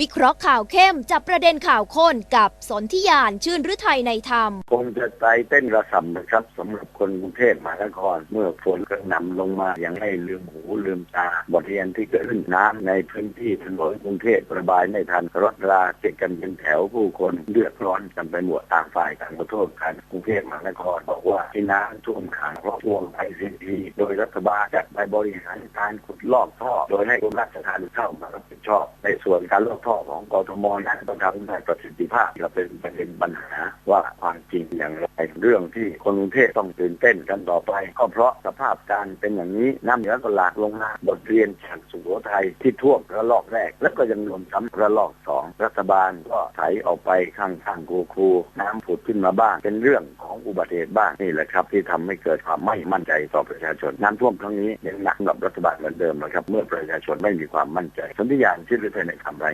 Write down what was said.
วิเคราะห์ข่าวเข้มจับประเด็นข่าวข้นกับสนธิยานชื่นฤทัยในธรรม คงจะใจเต้นระสำนะครับสำหรับคนกรุงเทพมหานคร เมื่อฝนกระหน่ำลงมาอย่างไม่ลืมหูลืมตา บทเรียนที่เกิดขึ้นน้ำในพื้นที่ถนนกรุงเทพระบายไม่ทันรถราติดกันเป็นแถวผู้คนเดือดร้อนกันไปหมดต่างฝ่ายต่างขอโทษกันกรุงเทพมหานครบอกว่าที่น้ำท่วมขังเพราะพวงไอซีทีโดยรัฐบาลจัดไปบริหารการขุดลอกท่อโดยให้กรมราชทัณฑ์เข้ามารับผิดชอบในส่วนการลอกท่อของกทมนั้นต้องทำให้ประสิทธิภาพเราเป็นประเด็นปัญหาว่าความจริงอย่างไรเรื่องที่คนกรุงเทพต้องตื่นเต้นกันต่อไป ก็เพราะสภาพการเป็นอย่างนี้น้ำเหนือก็หลากลงมาบทเรียนจากสุโขทัยที่ท่วมระลอกแรก แล้วก็ยังรวมซ้ำระลอกสองรัฐบาลก็ไถออกไปข้างๆคูคูน้ำผุดขึ้นมาบ้าง เป็นเรื่องของอุบัติเหตุบ้างนี่แหละครับ ที่ทำให้เกิดความไม่มั่นใจต่อประชาชนน้ำท่วมครั้งนี้ยังหนักสำหรับรัฐบาลเหมือนเดิมนะครับ เมื่อประชาชนไม่มีความมั่นใจสันติยานชื่อฤทัยในคำไร